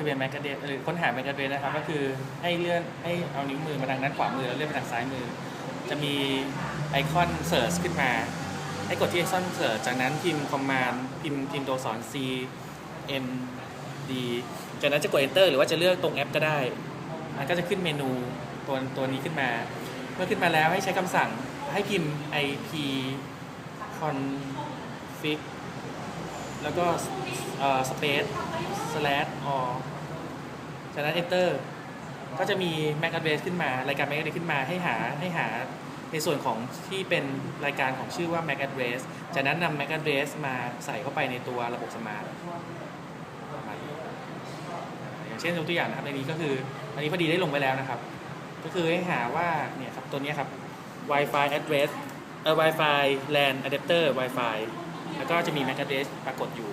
ะเบียน MAC address หรือค้นหา MAC address นะครับ ก็คือให้เลื่อนให้เอานิ้วมือมาทางด้านขวามือแล้วเลื่อนไปทางซ้ายมือ จะมีไอคอน search ขึ้นมา ให้กดที่ไอคอน search จากนั้นพิมพ์ command พิมพ์พิมพ์ตัวอักษร C M D จากนั้นจะกด enter หรือว่าจะเลือกตรงแอปก็ได้มันก็จะขึ้นเมนูตัวตัวนี้ขึ้นมา เมื่อขึ้นมาแล้วให้ใช้คำสั่งให้พิมพ์ IP config แล้วก็เอ่อ space slash or จากนั้น enter ก็จะมี MAC address ขึ้นมา รายการ MAC address ขึ้นมาให้หาให้หาในส่วนของที่เป็นรายการของชื่อว่า MAC address จากนั้นนำ MAC address มาใส่เข้าไปในตัวระบบสมาร์ทอย่างเช่นยกตัวอย่างนะครับในนี้ก็คือ อันนี้พอดีได้ลงไปแล้วนะครับ ก็คือให้หาว่าเนี่ยครับตัวนี้ครับ Wi-Fi address เอ่อ Wi-Fi LAN adapter Wi-Fi แล้วก็จะมี MAC address ปรากฏอยู่